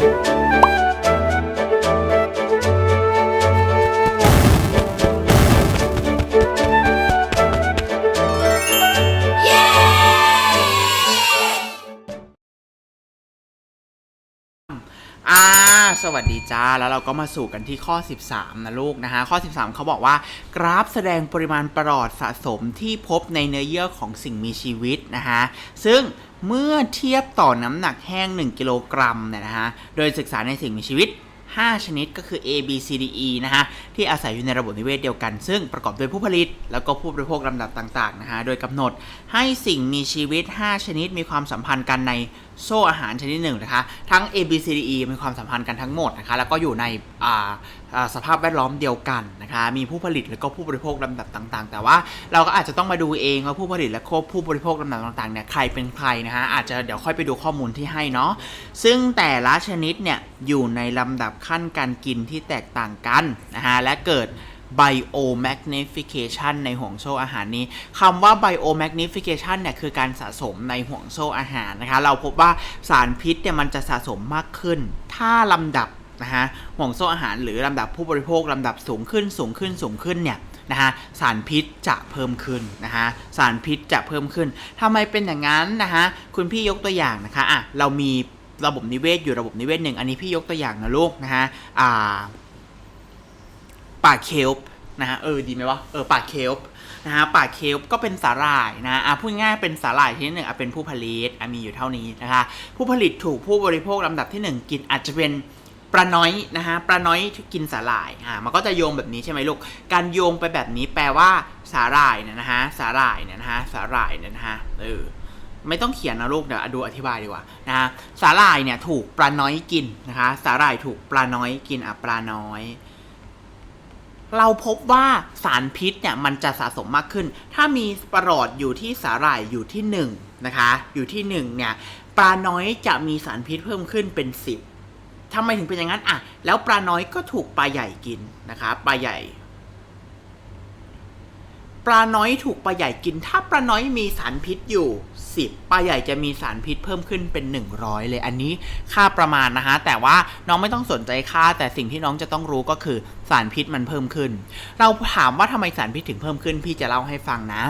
อ่าสวัสดีจ้า แล้วเราก็มาสู่กันที่ข้อ 13 นะลูกนะฮะข้อ 13 เขาบอกว่ากราฟแสดงปริมาณประหลอดสะสมที่พบในเนื้อเยื่อของสิ่งมีชีวิตนะฮะซึ่ง เมื่อเทียบต่อน้ำหนักแห้ง 1 กิโลกรัมเนี่ยนะฮะ โดยศึกษาในสิ่งมีชีวิต 5 ชนิดก็คือ A B C D E นะฮะ ที่อาศัยอยู่ในระบบนิเวศเดียวกัน ซึ่งประกอบโดยผู้ผลิต แล้วก็ผู้บริโภคลำดับต่าง ๆ นะฮะ โดยกำหนดให้สิ่งมีชีวิต 5 ชนิดมีความสัมพันธ์กันใน โซ่อาหารชนิดหนึ่งนะคะ ทั้ง A B C D E มีความสัมพันธ์กันทั้งหมดนะคะ แล้วก็อยู่ในสภาพแวดล้อมเดียวกันนะคะ มีผู้ผลิตแล้วก็ผู้บริโภคลำดับต่าง ๆ แต่ว่าเราก็อาจจะต้องมาดูเองว่าผู้ผลิตและผู้บริโภคลำดับต่างๆเนี่ยใครเป็นใครนะฮะอาจจะเดี๋ยวค่อยไปดูข้อมูลที่ให้เนาะซึ่งแต่ละชนิดเนี่ยอยู่ในลำดับขั้นการกินที่แตกต่างกันนะฮะและเกิด biomagnification ในห่วงโซ่อาหารนี้คำว่า biomagnification เนี่ยคือการสะสมในห่วงโซ่อาหารนะคะ เราพบว่าสารพิษเนี่ยมันจะสะสมมากขึ้น ถ้าลำดับนะฮะห่วงโซ่อาหารหรือลำดับผู้บริโภคลำดับสูงขึ้นสูงขึ้นสูงขึ้นเนี่ยนะฮะสารพิษจะเพิ่มขึ้นนะฮะสารพิษจะเพิ่มขึ้นทำไมเป็นอย่างนั้นนะฮะคุณพี่ยกตัวอย่างนะคะอะเรามีระบบนิเวศอยู่ระบบนิเวศหนึ่งอันนี้พี่ยกตัวอย่างนะลูกนะฮะอ่า ป่าเคลปนะฮะเออดีไหมวะเออป่าเคลปนะฮะป่าเคลปก็เป็นสาหร่ายนะอะพูดง่ายเป็นสาหร่ายชนิดหนึ่งอะเป็นผู้ผลิตอะมีอยู่เท่านี้นะคะผู้ผลิตถูกผู้บริโภคลำดับที่หนึ่งกินอาจจะเป็นปลาน้อยนะฮะปลาน้อยกินสาหร่ายอะมันก็จะโยงแบบนี้ใช่ไหมลูก การโยงไปแบบนี้แปลว่าสาหร่ายเนี่ยนะฮะสาหร่ายเนี่ยนะฮะสาหร่ายเนี่ยนะฮะเออไม่ต้องเขียนนะลูกเดี๋ยวดูอธิบายดีกว่านะฮะสาหร่ายเนี่ยถูกปลาน้อยกินนะคะสาหร่ายถูกปลาน้อยกินอะปลาน้อย เราพบว่าสารพิษเนี่ยมันจะสะสมมากขึ้น ถ้ามีประหลอดอยู่ที่สาหร่ายอยู่ที่1นะคะอยู่ที่1เนี่ยปลาน้อยจะมีสารพิษเพิ่มขึ้นเป็น 10ทำไมถึงเป็นอย่างนั้นอะแล้วปลาน้อยก็ถูกปลาใหญ่กินนะคะปลาใหญ่ ปลาน้อยถูกปลาใหญ่กิน ถ้าปลาน้อยมีสารพิษอยู่ 10ปลาใหญ่จะมีสารพิษเพิ่มขึ้นเป็น 100 เลยอันนี้ค่าประมาณนะฮะแต่ว่าน้องไม่ต้องสนใจค่า แต่สิ่งที่น้องจะต้องรู้ก็คือสารพิษมันเพิ่มขึ้น เราถามว่าทำไมสารพิษถึงเพิ่มขึ้นพี่จะเล่าให้ฟังนะ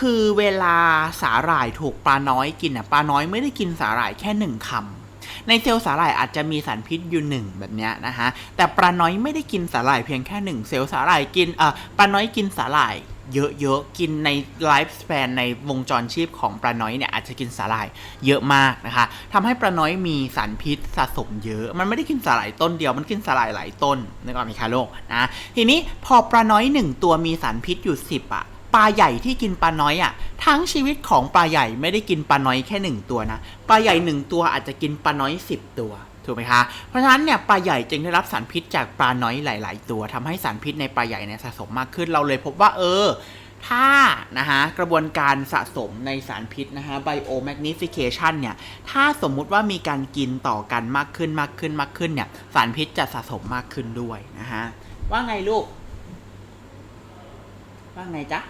คือเวลาสาหร่ายถูกปลาน้อยกินอะปลาน้อยไม่ได้กินสาหร่ายแค่หนึ่งคำในเซลล์สาหร่ายอาจจะมีสารพิษอยู่หนึ่งแบบเนี้ยนะฮะแต่ปลาน้อยไม่ได้กินสาหร่ายเพียงแค่หนึ่งเซลล์สาหร่ายกินเอ่อปลาน้อยกินสาหร่าย เยอะๆ กินในไลฟ์ส p ปนในวงจรชีพของปลาน้อยเนี่ยอาจจะกินสาหร่ายเยอะมากนะคะทำให้ปลาน้อยมีสารพิษสะสมเยอะ มันไม่ได้กินสาหร่ายต้นเดียวมันกินสาหร่ายหลายต้นนึกออกไหมคะโลกนะทีนี้พอปลาน้อยหนึ่งตัวมีสารพิษอยู่สิบอะปลาใหญ่ที่กินปลาน้อยอะทั้งชีวิตของปลาใหญ่ไม่ได้กินปลาน้อยแค่หนึ่งตัวนะ ปลาใหญ่หนึ่งตัวอาจจะกินปลาน้อยสิบตัว ถูกไหมคะ เพราะฉะนั้นเนี่ยปลาใหญ่จึงได้รับสารพิษจากปลาน้อยหลาย ๆ ตัวทำให้สารพิษในปลาใหญ่เนี่ยสะสมมากขึ้นเราเลยพบว่าเออถ้านะฮะกระบวนการสะสมในสารพิษนะฮะ biomagnification เนี่ยถ้าสมมุติว่ามีการกินต่อกันมากขึ้นมากขึ้นมากขึ้นเนี่ยสารพิษจะสะสมมากขึ้นด้วยนะฮะว่าไงลูก ว่าไงจ๊ะ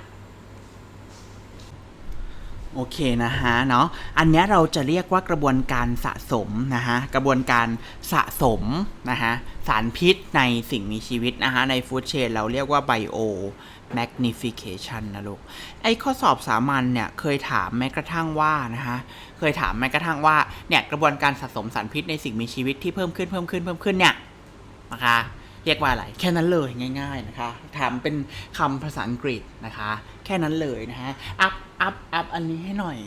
โอเคนะฮะเนาะอันนี้เราจะเรียกว่ากระบวนการสะสมนะฮะกระบวนการสะสมนะฮะสารพิษในสิ่งมีชีวิตนะฮะในฟู้ดเชนเราเรียกว่า bio magnification นะลูก ไอ้ข้อสอบสามัญเนี่ยเคยถามแม้กระทั่งว่านะฮะเคยถามแม้กระทั่งว่าเนี่ยกระบวนการสะสมสารพิษในสิ่งมีชีวิตที่เพิ่มขึ้นเพิ่มขึ้นเพิ่มขึ้นเนี่ยนะคะ เรียกว่าอะไร แค่นั้นเลยง่าย ๆนะคะถามเป็นคำภาษาอังกฤษนะคะ แค่นั้นเลยนะฮะอัพอัพอัพอันนี้ให้หน่อย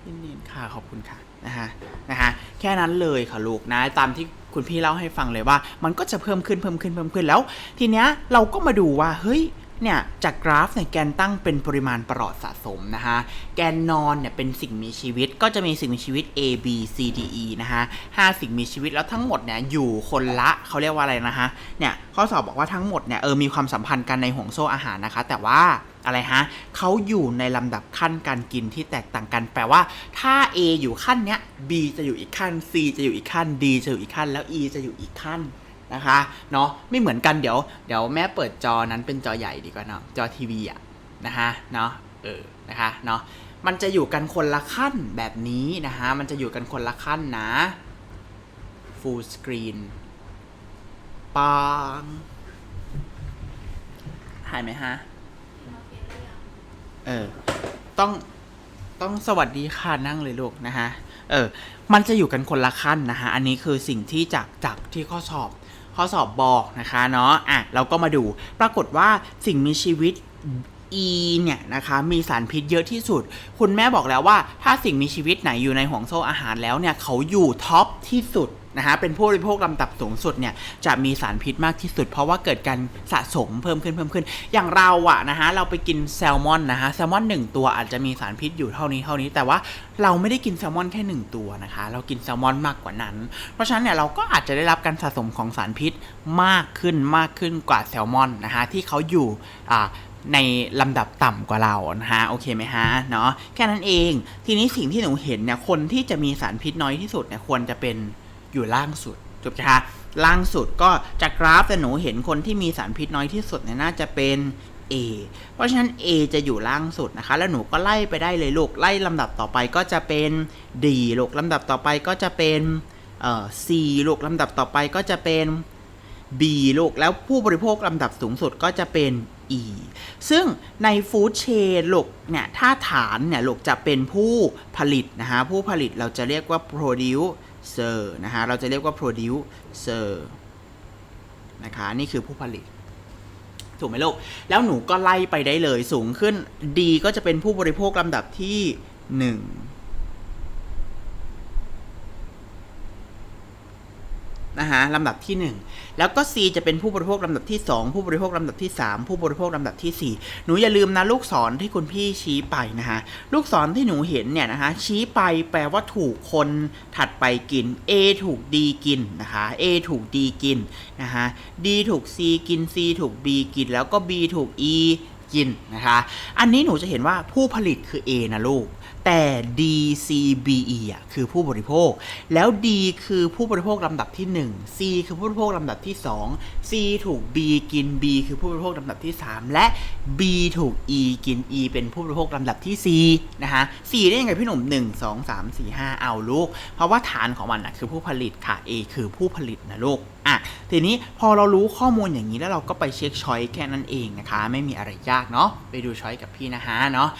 พี่นินค่ะขอบคุณค่ะนะฮะนะฮะแค่นั้นเลยค่ะลูกนะตามที่คุณพี่เล่าให้ฟังเลยว่า มันก็จะเพิ่มขึ้นเพิ่มขึ้นเพิ่มขึ้นแล้ว ทีเนี้ยเราก็มาดูว่าเฮ้ย เนี่ยจากกราฟเนี่ยแกนตั้งเป็นปริมาณประหลอดสะสมนะฮะแกนนอนเนี่ยเป็นสิ่งมีชีวิตก็จะมีสิ่งมีชีวิต A B C D E นะฮะห้าสิ่งมีชีวิตแล้วทั้งหมดเนี่ยอยู่คนละเขาเรียกว่าอะไรนะฮะเนี่ยข้อสอบบอกว่าทั้งหมดเนี่ยเออมีความสัมพันธ์กันในห่วงโซ่อาหารนะคะ แต่ว่าอะไรฮะเขาอยู่ในลำดับขั้นการกินที่แตกต่างกัน แปลว่า ถ้า A อยู่ขั้นเนี้ย B จะอยู่อีกขั้น C จะอยู่อีกขั้น D จะอยู่อีกขั้น แล้ว E จะอยู่อีกขั้น นะคะเนาะไม่เหมือนกันเดี๋ยวเดี๋ยวแม่เปิดจอนั้นเป็นจอใหญ่ดีกว่าเนาะจอทีวีอะนะฮะเนาะเออนะคะเนาะมันจะอยู่กันคนละขั้นแบบนี้นะฮะมันจะอยู่กันคนละขั้นนะ full screen ปังถ่ายไหมฮะ เออ ต้องต้องสวัสดีค่ะนั่งเลยลูกนะฮะ เออ มันจะอยู่กันคนละขั้นนะฮะ อันนี้คือสิ่งที่จากจากที่ข้อสอบ ข้อสอบบอกนะคะเนาะอะเราก็มาดูปรากฏว่าสิ่งมีชีวิต E เนี่ยนะคะมีสารพิษเยอะที่สุด คุณแม่บอกแล้วว่า ถ้าสิ่งมีชีวิตไหนอยู่ในห่วงโซ่อาหารแล้วเนี่ยเขาอยู่ท็อปที่สุดนะฮะเป็นผู้บริโภคลำดับสูงสุดเนี่ยจะมีสารพิษมากที่สุด เพราะว่าเกิดการสะสมเพิ่มขึ้นเพิ่มขึ้น อย่างเราอะนะฮะเราไปกินแซลมอนนะฮะแซลมอนหนึ่งตัวอาจจะมีสารพิษอยู่เท่านี้เท่านี้ แต่ว่าเราไม่ได้กินแซลมอนแค่หนึ่งตัวนะคะ เรากินแซลมอนมากกว่านั้น เพราะฉะนั้นเนี่ยเราก็อาจจะได้รับการสะสมของสารพิษมากขึ้นมากขึ้นกว่าแซลมอนนะฮะที่เขาอยู่อ่า ในลำดับต่ำกว่าเรานะฮะโอเคไหมฮะเนาะแค่นั้นเองทีนี้สิ่งที่หนูเห็นเนี่ยคนที่จะมีสารพิษน้อยที่สุดเนี่ยควรจะเป็นอยู่ล่างสุดจบไหมคะล่างสุดก็จากกราฟแต่หนูเห็นคนที่มีสารพิษน้อยที่สุดเนี่ยน่าจะเป็น A เพราะฉะนั้น A จะอยู่ล่างสุดนะคะ แล้วหนูก็ไล่ไปได้เลยลูกไล่ลำดับต่อไปก็จะเป็น D ลูกลำดับต่อไปก็จะเป็นเอ่อ C ลูกลำดับต่อไปก็จะเป็น B ลูกแล้วผู้บริโภคลำดับสูงสุดก็จะเป็น E ซึ่งในฟู้ดเชนลูกเนี่ยถ้าฐานเนี่ยลูกจะเป็นผู้ผลิตนะฮะผู้ผลิตเราจะเรียกว่า producer นะฮะเราจะเรียกว่า producer นะคะนี่คือผู้ผลิตถูกไหมลูก แล้วหนูก็ไล่ไปได้เลยสูงขึ้น D ก็จะเป็นผู้บริโภคลำดับที่ 1 นะฮะลำดับที่ 1 แล้วก็ C จะเป็นผู้บริโภคลำดับที่ 2 ผู้บริโภคลำดับที่ 3 ผู้บริโภคลำดับทีสี่4 หนูอย่าลืมนะลูกศรที่คุณพี่ชี้ไปนะฮะลูกศรที่หนูเห็นเนี่ยนะคะชี้ไปแปลว่าถูกคนถัดไปกิน A ถูก D กินนะคะ A ถูก D กินนะฮะ D ถูก C กิน C ถูก B กิน แล้วก็ B ถูก E กินนะคะ อันนี้หนูจะเห็นว่าผู้ผลิตคือ A นะลูกแต่ D C B E อะคือผู้บริโภค แล้ว D คือผู้บริโภคลำดับที่ 1 C คือผู้บริโภคลำดับที่ 2 C ถูก B กิน B คือผู้บริโภคลำดับที่ 3 และ B ถูก E กิน E เป็นผู้บริโภคลำดับที่ 4 นะคะ 4 ได้ยังไงพี่หนุ่ม 1 2 3 4 5 เอาลูก เพราะว่าฐานของมันนะคือผู้ผลิตค่ะ A คือผู้ผลิตนะลูกอะทีนี้พอเรารู้ข้อมูลอย่างนี้แล้วเราก็ไปเช็คช้อยแค่นั้นเองนะคะ ไม่มีอะไรยากเนาะไปดูช้อยกับพี่นะฮะเนาะ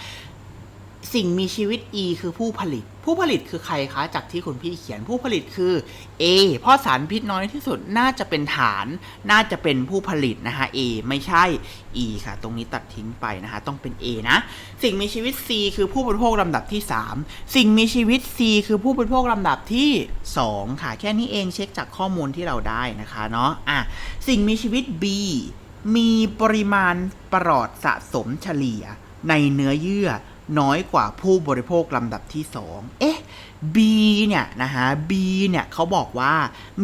สิ่งมีชีวิต E คือผู้ผลิต ผู้ผลิตคือใครคะจากที่คุณพี่เขียนผู้ผลิตคือ A เพราะสารพิษน้อยที่สุดน่าจะเป็นฐาน น่าจะเป็นผู้ผลิตนะคะ A ไม่ใช่ E ค่ะ ตรงนี้ตัดทิ้งไปนะคะ ต้องเป็น A นะ สิ่งมีชีวิต C คือผู้บริโภคลำดับที่ 3 สิ่งมีชีวิต C คือผู้บริโภคลำดับที่ 2 ค่ะ แค่นี้เองเช็คจากข้อมูลที่เราได้นะคะเนาะอะสิ่งมีชีวิต B มีปริมาณปรอดสะสมเฉลี่ยในเนื้อเยื่อ น้อยกว่าผู้บริโภคลำดับที่ 2 เอ๊ะ B เนี่ยนะฮะ B เนี่ยเขาบอกว่า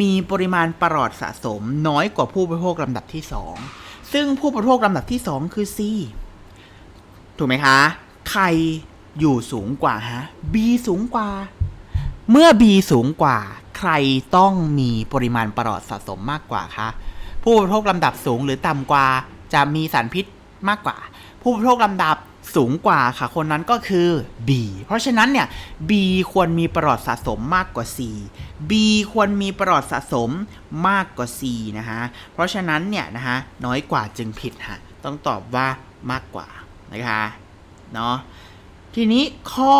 มีปริมาณปรอดสะสมน้อยกว่าผู้บริโภคลำดับที่ 2 ซึ่งผู้บริโภคลำดับที่ 2 คือ C ถูกไหมคะ ใครอยู่สูงกว่าฮะ B สูงกว่า เมื่อ B สูงกว่า ใครต้องมีปริมาณปรอดสะสมมากกว่าคะ ผู้บริโภคลำดับสูงหรือต่ำกว่าจะมีสารพิษมากกว่า ผู้บริโภคลำดับ สูงกว่าค่ะคนนั้นก็คือ B เพราะฉะนั้นเนี่ย B ควรมีปรอดสะสมมากกว่า C B ควรมีปรอดสะสมมากกว่า C นะฮะ เพราะฉะนั้นเนี่ยนะฮะน้อยกว่าจึงผิดฮะ ต้องตอบว่ามากกว่านะคะเนาะ ทีนี้ข้อ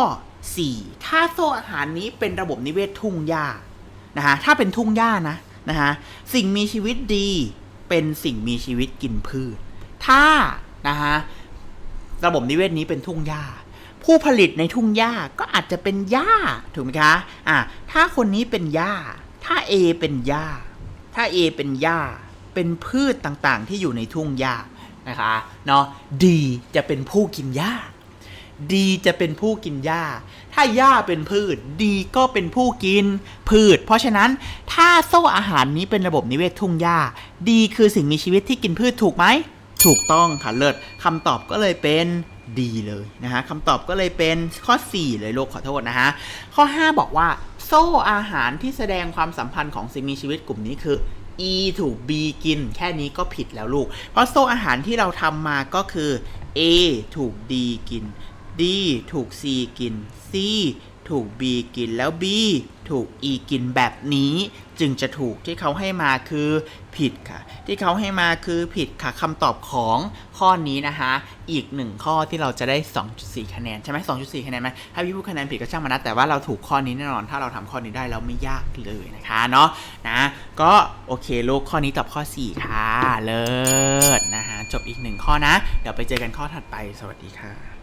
4 ถ้าโซ่อาหารนี้เป็นระบบนิเวศทุ่งหญ้านะฮะ ถ้าเป็นทุ่งหญ้านะนะฮะ สิ่งมีชีวิตดีเป็นสิ่งมีชีวิตกินพืช ถ้านะฮะ ระบบนิเวศนี้เป็นทุ่งหญ้า ผู้ผลิตในทุ่งหญ้าก็อาจจะเป็นหญ้าถูกไหมคะอะถ้าคนนี้เป็นหญ้า ถ้า A เป็นหญ้า ถ้า A เป็นหญ้า เป็นพืชต่างๆ ที่อยู่ในทุ่งหญ้านะคะเนาะ D จะเป็นผู้กินหญ้าดีจะเป็นผู้กินหญ้า ถ้าหญ้าเป็นพืชดีก็เป็นผู้กินพืช เพราะฉะนั้นถ้าโซ่อาหารนี้เป็นระบบนิเวศทุ่งหญ้าดีคือสิ่งมีชีวิตที่กินพืชถูกไหม ถูกต้องค่ะเลิศคำตอบก็เลยเป็นดีเลยนะฮะคำตอบก็เลยเป็นข้อ 4 เลยโลกขอโทษนะฮะข้อ 5 บอกว่าโซ่อาหารที่แสดงความสัมพันธ์ของสิ่งมีชีวิตกลุ่มนี้คือ E ถูก B กิน แค่นี้ก็ผิดแล้วลูก เพราะโซ่อาหารที่เราทำมาก็คือ A ถูก D กิน D ถูก C กิน C ถูก B กินแล้ว B ถูก E กินแบบนี้ จึงจะถูกที่เขาให้มาคือผิดค่ะ ที่เขาให้มาคือผิดค่ะคำตอบของข้อนี้นะคะอีกหนึ่งข้อที่เราจะได้ 2.4 คะแนนใช่ไหม2.4 คะแนนไหมถ้าพี่พูดคะแนนผิดก็ช่างมันนะแต่ว่าเราถูกข้อนี้แน่นอน ถ้าเราทำข้อนี้ได้เราไม่ยากเลยนะคะเนาะนะก็โอเคลูกข้อนี้ตอบข้อ 4 ค่ะ เลิศนะคะจบอีกหนึ่งข้อนะ เดี๋ยวไปเจอกันข้อถัดไปสวัสดีค่ะ